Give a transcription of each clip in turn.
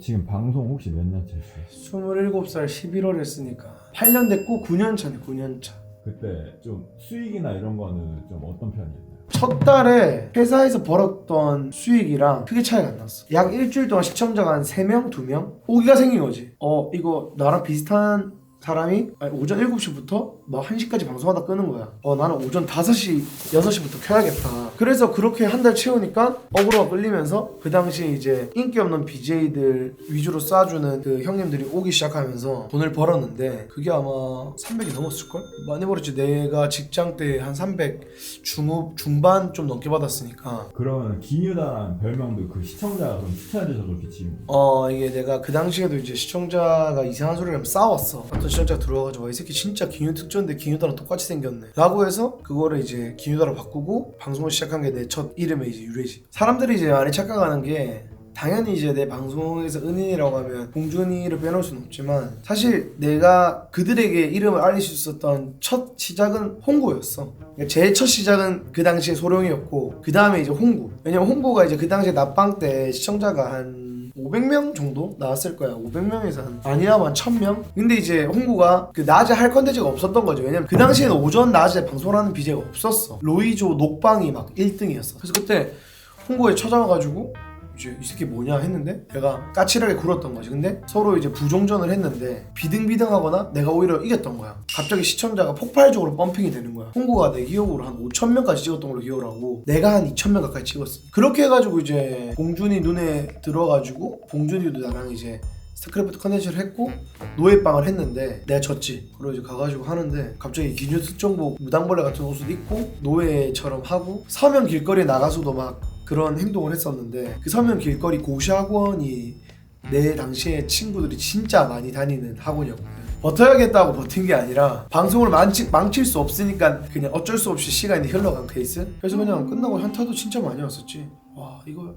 지금 방송 혹시 몇 년째 했어요? 27살 11월 했으니까 8년 됐고 9년 차네 9년 차. 그때 좀 수익이나 이런 거는 좀 어떤 편이었나요? 첫 달에 회사에서 벌었던 수익이랑 크게 차이가 안 났어. 약 일주일 동안 시청자가 한 3명, 2명? 오기가 생긴 거지. 어, 이거 나랑 비슷한 사람이 아니, 오전 7시부터 막 1시까지 방송하다 끄는 거야. 어, 나는 오전 5시, 6시부터 켜야겠다. 그래서 그렇게 한 달 채우니까 어그로가 끌리면서 그 당시 이제 인기 없는 BJ들 위주로 쏴주는 그 형님들이 오기 시작하면서 돈을 벌었는데 그게 아마 300이 넘었을걸? 많이 벌었지. 내가 직장 때 한 300 중후, 중반 좀 넘게 받았으니까 그러면 기뉴다라는 별명도 그 시청자가 그럼 추천해줘서 거예요? 어 이게 내가 그 당시에도 이제 시청자가 이상한 소리를 하면 싸웠어 시청자가 들어와가지고 와, 이 새끼 진짜 기뉴 특전인데 기뉴다랑 똑같이 생겼네 라고 해서 그거를 이제 기뉴다로 바꾸고 방송을 시작한 게 내 첫 이름의 이제 유래지 사람들이 이제 많이 착각하는 게 당연히 이제 내 방송에서 은인이라고 하면 봉준이를 빼놓을 수는 없지만 사실 내가 그들에게 이름을 알릴 수 있었던 첫 시작은 홍구였어. 제첫 시작은 그 당시에 소룡이었고 그 다음에 이제 홍구. 왜냐면 홍구가 이제 그 당시에 낮방 때 시청자가 한 500명 정도 나왔을 거야. 500명에서 한 아니라면 한 1000명? 근데 이제 홍구가 그 낮에 할 컨텐츠가 없었던 거죠. 왜냐면 그 당시에는 오전 낮에 방송하는 BJ가 없었어. 로이조 녹방이 막 1등이었어. 그래서 그때 홍구에 찾아와가지고 이 새끼 뭐냐 했는데 내가 까칠하게 굴었던 거지. 근데 서로 이제 부종전을 했는데 비등비등하거나 내가 오히려 이겼던 거야. 갑자기 시청자가 폭발적으로 펌핑이 되는 거야. 홍구가 내 기억으로 한 5천 명까지 찍었던 걸로 기억을 하고 내가 한 2천 명 가까이 찍었어. 그렇게 해가지고 이제 봉준이 눈에 들어가지고 봉준이도 나랑 이제 스크래프트 컨텐츠를 했고 노예빵을 했는데 내가 졌지. 그리고 이제 가가지고 하는데 갑자기 기뉴 특정복 무당벌레 같은 옷을 입고 노예처럼 하고 서면 길거리에 나가서도 막 그런 행동을 했었는데 그 서면 길거리 고시학원이 내 당시에 친구들이 진짜 많이 다니는 학원이었거든 버텨야겠다고 버틴 게 아니라 방송을 망치, 망칠 수 없으니까 그냥 어쩔 수 없이 시간이 흘러간 케이스? 그래서 그냥 끝나고 현타도 진짜 많이 왔었지. 와 이거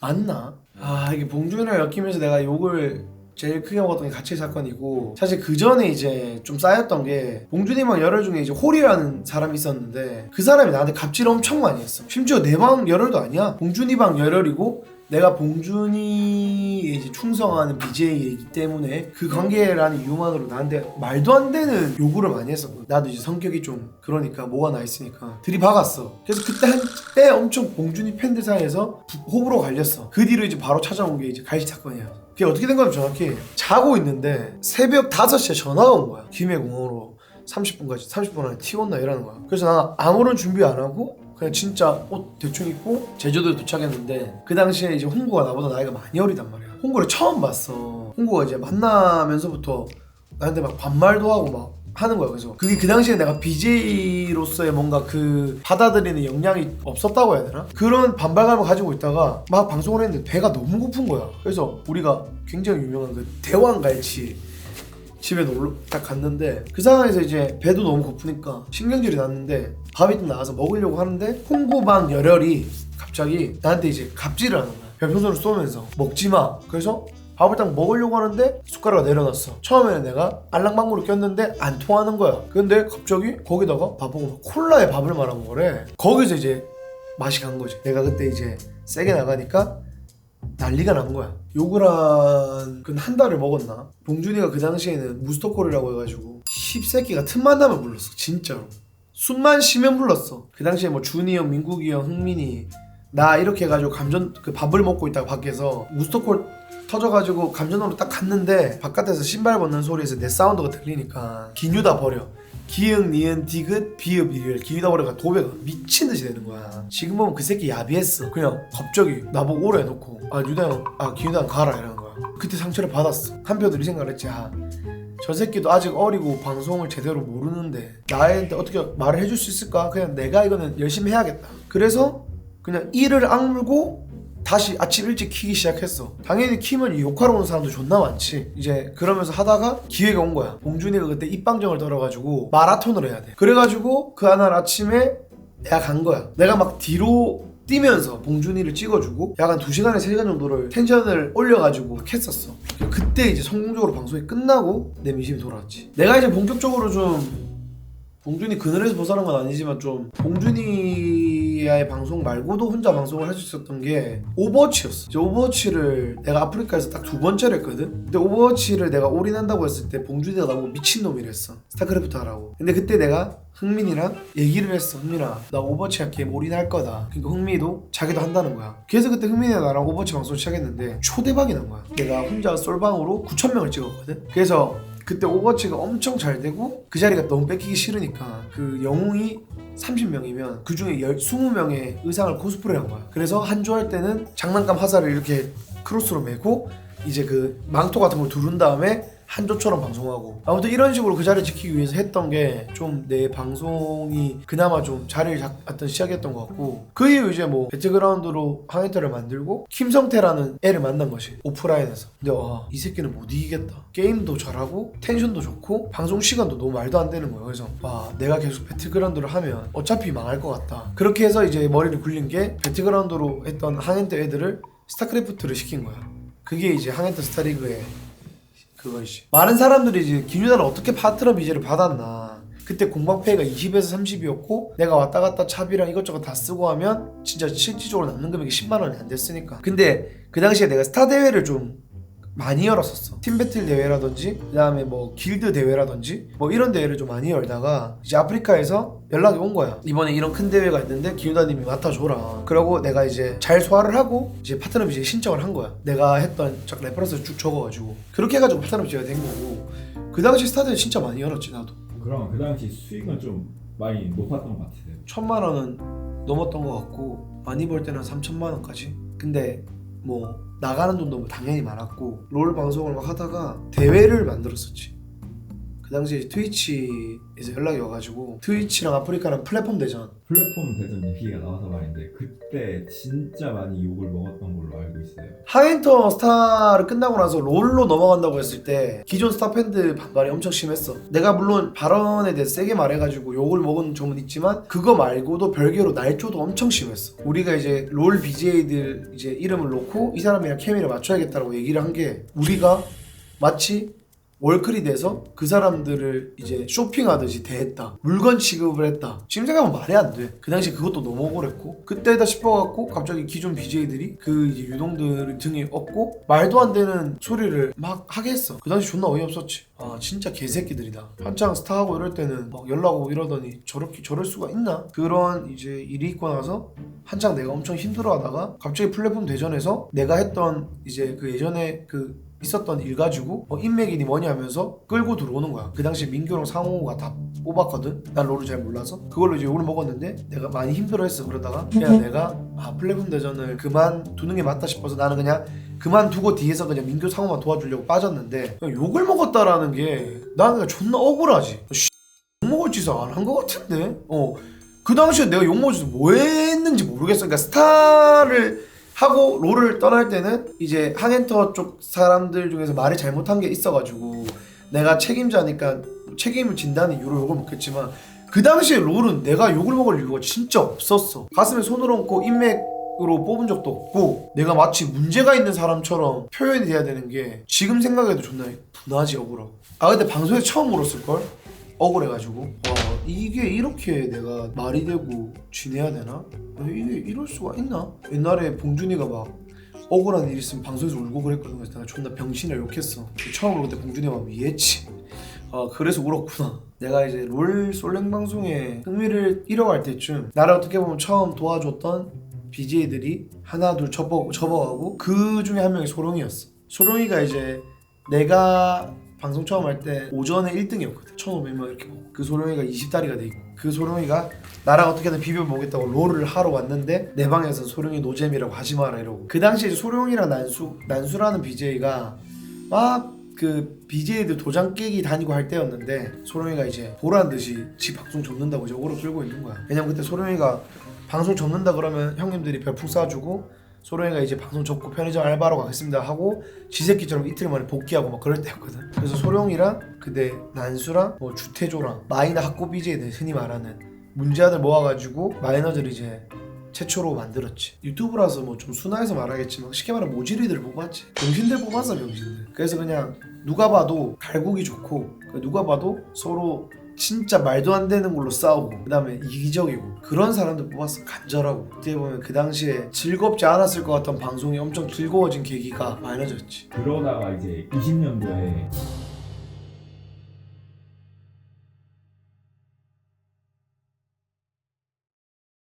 맞나? 아 이게 봉준이랑 엮이면서 내가 욕을 제일 크게 먹었던 게 가치 사건이고 사실 그 전에 이제 좀 쌓였던 게 봉준이방 열혈 중에 이제 홀이라는 사람이 있었는데 그 사람이 나한테 갑질 엄청 많이 했어. 심지어 내 방 열혈도 아니야. 봉준이 방 열혈이고 내가 봉준이에 이제 충성하는 BJ이기 때문에 그 관계라는 이유만으로 나한테 말도 안 되는 요구를 많이 했었거든. 나도 이제 성격이 좀 그러니까 뭐가 나 있으니까 들이박았어. 그래서 그때 한때 엄청 봉준이 팬들 사이에서 부- 호불호 갈렸어. 그 뒤로 이제 바로 찾아온 게 이제 갈시 사건이야. 그게 어떻게 된 거냐면 정확히 자고 있는데 새벽 5시에 전화가 온 거야. 김해공항으로 30분까지 30분 안에 티 온나 이러는 거야. 그래서 나 아무런 준비 안 하고 그냥 진짜 옷 대충 입고 제주도에 도착했는데 그 당시에 이제 홍구가 나보다 나이가 많이 어리단 말이야. 홍구를 처음 봤어. 홍구가 이제 만나면서부터 나한테 막 반말도 하고 막 하는 거야. 그래서 그게 그 당시에 내가 BJ로서의 뭔가 그 받아들이는 역량이 없었다고 해야 되나? 그런 반발감을 가지고 있다가 막 방송을 했는데 배가 너무 고픈 거야. 그래서 우리가 굉장히 유명한 그 대왕갈치 집에 놀러 딱 갔는데 그 상황에서 이제 배도 너무 고프니까 신경질이 났는데 밥이 좀 나와서 먹으려고 하는데 홍고방 열혈이 갑자기 나한테 이제 갑질을 하는 거야. 별풍선을 쏘면서 먹지 마. 그래서 밥을 딱 먹으려고 하는데 숟가락을 내려놨어. 처음에는 내가 알랑방구를 꼈는데 안 통하는 거야. 근데 갑자기 거기다가 밥하고 막 콜라에 밥을 말아먹은 거래. 거기서 이제 맛이 간 거지. 내가 그때 이제 세게 나가니까 난리가 난 거야. 욕을 한 그한 달을 먹었나? 봉준이가 그 당시에는 무스토콜이라고 해가지고 씹새끼가 틈만 나면 불렀어. 진짜로. 숨만 쉬면 불렀어. 그 당시에 뭐 준이 형, 민국이 형, 흥민이 나 이렇게 해가지고 감전 그 밥을 먹고 있다가 밖에서 무스토콜 터져가지고 감전으로 딱 갔는데 바깥에서 신발 벗는 소리에서 내 사운드가 들리니까 기뉴다 버려. 기흥, 니은, 디귿, 비읍, 이을 기뉴다 버려가 도배가 미친 듯이 되는 거야. 지금 보면 그 새끼 야비했어. 그냥 갑자기 나보고 오래 해놓고 아 유다 형, 아 기뉴다 형 가라 이러는 거야. 그때 상처를 받았어. 한편으로 이 생각을 했지. 아, 저 새끼도 아직 어리고 방송을 제대로 모르는데 나한테 어떻게 말을 해줄 수 있을까? 그냥 내가 이거는 열심히 해야겠다. 그래서 그냥 이를 악물고 다시 아침 일찍 키기 시작했어. 당연히 키면 욕하러 오는 사람도 존나 많지. 이제 그러면서 하다가 기회가 온 거야. 봉준이가 그때 입방정을 떨어가지고 마라톤을 해야 돼. 그래가지고 그 하날 아침에 내가 간 거야. 내가 막 뒤로 뛰면서 봉준이를 찍어주고 약간 2시간에 3시간 정도를 텐션을 올려가지고 막 했었어. 그때 이제 성공적으로 방송이 끝나고 내 민심이 돌아왔지. 내가 이제 본격적으로 좀 봉준이 그늘에서 벗어난 건 아니지만 좀 봉준이의 아프리카의 방송 말고도 혼자 방송을 할 수 있었던 게 오버워치였어. 이제 오버워치를 내가 아프리카에서 딱 두 번째를 했거든. 근데 오버워치를 내가 올인한다고 했을 때 봉준이가 나보고 미친놈이랬어. 스타크래프트 하라고. 근데 그때 내가 흥민이랑 얘기를 했어. 흥민아, 나 오버워치 게임 올인할 거다. 그러니까 흥민이도 자기도 한다는 거야. 그래서 그때 흥민이가 나랑 오버워치 방송 시작했는데 초대박이 난 거야. 내가 혼자 솔방으로 9천 명을 찍었거든. 그래서 그때 오버워치가 엄청 잘 되고 그 자리가 너무 뺏기기 싫으니까 그 영웅이 30명이면 그 중에 20명의 의상을 코스프레 한 거야. 그래서 한조할 때는 장난감 화살을 이렇게 크로스로 메고 이제 그 망토 같은 걸 두른 다음에 한 조처럼 방송하고. 아무튼 이런 식으로 그 자리를 지키기 위해서 했던 게 좀 내 방송이 그나마 좀 자리를 잡았던 시작이었던 것 같고 그 이후 이제 뭐 배틀그라운드로 하이터를 만들고 김성태라는 애를 만난 것이 오프라인에서. 근데 와 이 새끼는 못 이기겠다. 게임도 잘하고 텐션도 좋고 방송 시간도 너무 말도 안 되는 거예요. 그래서 와 내가 계속 배틀그라운드를 하면 어차피 망할 것 같다. 그렇게 해서 이제 머리를 굴린 게 배틀그라운드로 했던 항엔터 애들을 스타크래프트를 시킨 거야. 그게 이제 항엔터 스타리그의 그것이 많은 사람들이 이제 김유다를 어떻게 파트너 비제를 받았나. 그때 공방페이가 20에서 30이었고 내가 왔다 갔다 차비랑 이것저것 다 쓰고 하면 진짜 실질적으로 남는 금액이 10만 원이 안 됐으니까. 근데 그 당시에 내가 스타 대회를 좀 많이 열었었어. 팀 배틀 대회라든지 그 다음에 뭐 길드 대회라든지 뭐 이런 대회를 좀 많이 열다가 이제 아프리카에서 연락이 온 거야. 이번에 이런 큰 대회가 있는데 기훈다님이 맡아줘라. 그러고 내가 이제 잘 소화를 하고 이제 파트너 비제 신청을 한 거야. 내가 했던 쫙 레퍼런스 쭉 적어가지고. 그렇게 해가지고 파트너 비 제가 된 거고. 그 당시 스타 대회 진짜 많이 열었지 나도. 그럼 그 당시 수익은 좀 많이 높았던 것 같으세요. 천만 원은 넘었던 것 같고 많이 벌 때는 3천만 원까지? 근데 뭐 나가는 돈도 당연히 많았고 롤 방송을 막 하다가 대회를 만들었었지 그 당시에 트위치에서 연락이 와가지고 트위치랑 아프리카랑 플랫폼 대전 플랫폼 대전 얘기가 나와서 말인데 그때 진짜 많이 욕을 먹었던 걸로 알고 있어요. 하이엔터 스타를 끝나고 나서 롤로 넘어간다고 했을 때 기존 스타 팬들 반발이 엄청 심했어. 내가 물론 발언에 대해 세게 말해가지고 욕을 먹은 점은 있지만 그거 말고도 별개로 날조도 엄청 심했어. 우리가 이제 롤 BJ들 이제 이름을 놓고 이 사람이랑 케미를 맞춰야겠다고 얘기를 한 게 우리가 마치 월클이 돼서 그 사람들을 이제 쇼핑하듯이 대했다. 물건 취급을 했다. 지금 생각하면 말이 안 돼. 그 당시 그것도 너무 억울했고 그때다 싶어갖고 갑자기 기존 BJ들이 그 이제 유동들을 등에 업고 말도 안 되는 소리를 막 하게 했어. 그 당시 존나 어이없었지. 아 진짜 개새끼들이다. 한창 스타하고 이럴 때는 막 연락 오고 이러더니 저렇게 저럴 수가 있나? 그런 이제 일이 있고 나서 한창 내가 엄청 힘들어하다가 갑자기 플랫폼 대전에서 내가 했던 이제 그 예전에 그 있었던 일 가지고 어, 인맥이니 뭐니 하면서 끌고 들어오는 거야. 그 당시에 민규랑 상호가 다 뽑았거든. 난 롤을 잘 몰라서 그걸로 이제 욕을 먹었는데 내가 많이 힘들어했어. 그러다가 그냥 내가 아 플랫폼 대전을 그만 두는 게 맞다 싶어서 나는 그냥 그만두고 뒤에서 그냥 민규 상호만 도와주려고 빠졌는데 욕을 먹었다라는 게 나는 존나 억울하지. 씨, 욕 먹을 짓을 안한 것 같은데. 어. 그 당시에 내가 욕 먹을 짓을 뭐 했는지 모르겠어. 그러니까 스타를 하고 롤을 떠날 때는 이제 항엔터 쪽 사람들 중에서 말을 잘못한 게 있어가지고 내가 책임자니까 책임을 진다는 이유로 욕을 먹겠지만 그 당시에 롤은 내가 욕을 먹을 이유가 진짜 없었어. 가슴에 손을 얹고 인맥으로 뽑은 적도 없고 내가 마치 문제가 있는 사람처럼 표현이 돼야 되는 게 지금 생각해도 존나 분하지 억울하고. 아 근데 방송에서 처음 울었을걸? 억울해가지고. 와 이게 이렇게 내가 말이 되고 지내야 되나? 아, 이게 이럴 수가 있나? 옛날에 봉준이가 막 억울한 일 있으면 방송에서 울고 그랬거든 그래서 내가 존나 병신을 욕했어. 처음으로 그때 봉준이가 막 이해했지 아 그래서 울었구나. 내가 이제 롤 솔랭 방송에 흥미를 잃어갈 때쯤 나를 어떻게 보면 처음 도와줬던 BJ들이 하나 둘 접어, 접어가고 그 중에 한 명이 소룡이었어. 소룡이가 이제 내가 방송 처음 할 때 오전에 1등이었거든. 1500명 이렇게 보고. 그 소룡이가 20다리가 돼 있고. 그 소룡이가 나랑 어떻게든 비벼보겠다고 롤을 하러 왔는데 내 방에서 소룡이 노잼이라고 하지 마라 이러고. 그 당시에 소룡이랑 난수 난수라는 BJ가 막 그 BJ들 도장 깨기 다니고 할 때였는데 소룡이가 이제 보란 듯이 지 방송 접는다고 이제 오로 끌고 있는 거야. 왜냐면 그때 소룡이가 방송 접는다 그러면 형님들이 별풍 쏴주고 소룡이가 이제 방송 접고 편의점 알바로 가겠습니다 하고 지새끼처럼 이틀 만에 복귀하고 막 그럴 때였거든 그래서 소룡이랑 그때 난수랑 뭐 주태조랑 마이너 학고 BJ들 흔히 말하는 문제아들 모아가지고 마이너들 이제 최초로 만들었지. 유튜브라서 뭐 좀 순화해서 말하겠지만 쉽게 말하면 모지리들 뽑았지. 병신들 뽑았어 병신들. 그래서 그냥 누가 봐도 갈구기 좋고 그 누가 봐도 서로 진짜 말도 안 되는 걸로 싸우고 그다음에 이기적이고 그런 사람들 뽑았어. 간절하고. 어떻게 보면 그 당시에 즐겁지 않았을 것 같던 방송이 엄청 즐거워진 계기가 많아졌지. 그러다가 이제 20년도에